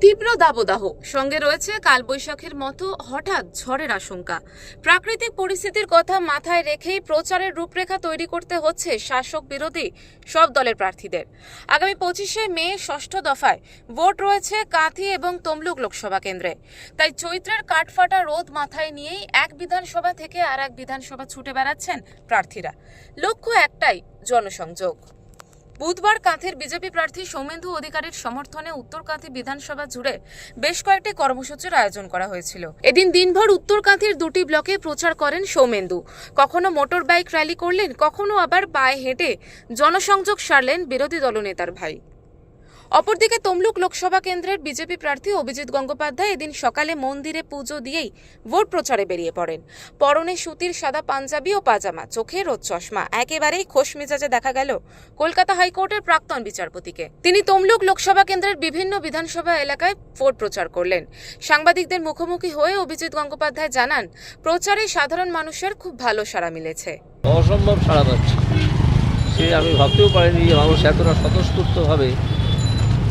তীব্র দাবদাহ। সঙ্গে রয়েছে কালবৈশাখীর মতো হঠাৎ ঝড়ের আশঙ্কা। প্রাকৃতিক পরিস্থিতির কথা মাথায় রেখেই প্রচারের রূপরেখা তৈরি করতে হচ্ছে শাসক বিরোধী সব দলের প্রার্থীদের। আগামী পঁচিশে মে, ষষ্ঠ দফায় ভোট রয়েছে কাঁথি এবং তমলুক লোকসভা কেন্দ্রে। তাই চৈত্রের কাঠফাটা রোদ মাথায় নিয়েই এক বিধানসভা থেকে আর এক বিধানসভা ছুটে বেড়াচ্ছেন প্রার্থীরা। লক্ষ্য একটাই, জনসংযোগ। বুধবার কাঁথির বিজেপি প্রার্থী সৌমেন্দু অধিকারীর সমর্থনে উত্তর কাঁথি বিধানসভা জুড়ে বেশ কয়েকটি কর্মসূচির আয়োজন করা হয়েছিল। এদিন দিনভর উত্তর কাঁথির দুটি ব্লকে প্রচার করেন সৌমেন্দু। কখনো মোটর বাইক র্যালি করলেন, কখনো আবার পায়ে হেঁটে জনসংযোগ সারলেন বিরোধী দলনেতার ভাই। অপরদিকে তমলুক লোকসভা কেন্দ্রের বিজেপি প্রার্থী অভিজিৎ গঙ্গোপাধ্যায় এদিন সকালে মন্দিরে পুজো দিয়েই ভোট প্রচারে বেরিয়ে পড়েন। পরনে সুতির, সাদা পাঞ্জাবি ও পাজামা, চোখে রোদ চশমা। একেবারেই খোশ মেজাজে দেখা গেল কলকাতা হাইকোর্টের প্রাক্তন বিচারপতিকে। তিনি তমলুক লোকসভা কেন্দ্রের বিভিন্ন বিধানসভা এলাকায় ভোট প্রচার করলেন। সাংবাদিকদের মুখোমুখি হয়ে অভিজিৎ গঙ্গোপাধ্যায় জানান, প্রচারে সাধারণ মানুষের খুব ভালো সাড়া মিলেছে। অসম্ভব সাড়া পাচ্ছে। সে আমি ভাবতেও পারিনি যে মানুষ এতটা স্বতঃস্ফূর্তভাবে